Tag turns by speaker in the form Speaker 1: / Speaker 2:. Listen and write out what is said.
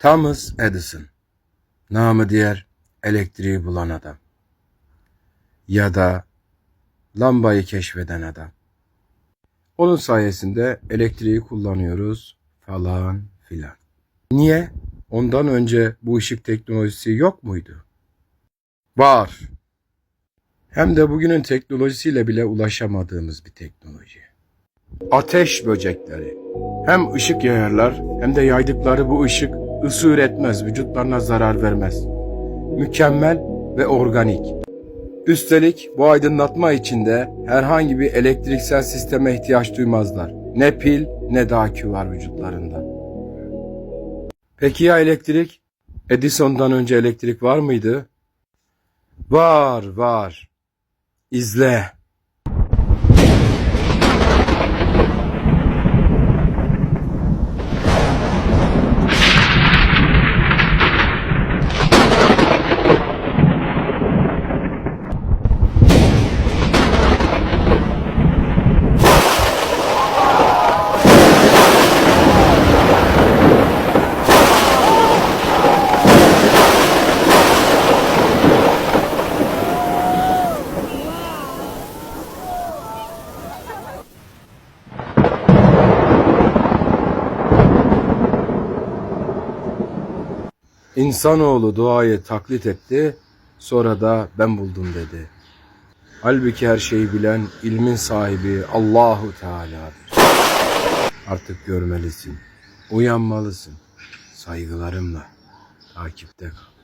Speaker 1: Thomas Edison, namı diğer elektriği bulan adam. Ya da lambayı keşfeden adam. Onun sayesinde elektriği kullanıyoruz falan filan. Niye? Ondan önce bu ışık teknolojisi yok muydu? Var. Hem de bugünün teknolojisiyle bile ulaşamadığımız bir teknoloji. Ateş böcekleri. Hem ışık yayarlar hem de yaydıkları bu ışık ısı üretmez, vücutlarına zarar vermez. Mükemmel ve organik. Üstelik bu aydınlatma içinde herhangi bir elektriksel sisteme ihtiyaç duymazlar. Ne pil ne de akü var vücutlarında. Peki ya elektrik? Edison'dan önce elektrik var mıydı? Var, var. İzle. İnsanoğlu doğayı taklit etti, sonra da ben buldum dedi. Halbuki her şeyi bilen ilmin sahibi Allahu Teala'dır. Artık görmelisin, uyanmalısın. Saygılarımla takipte kal.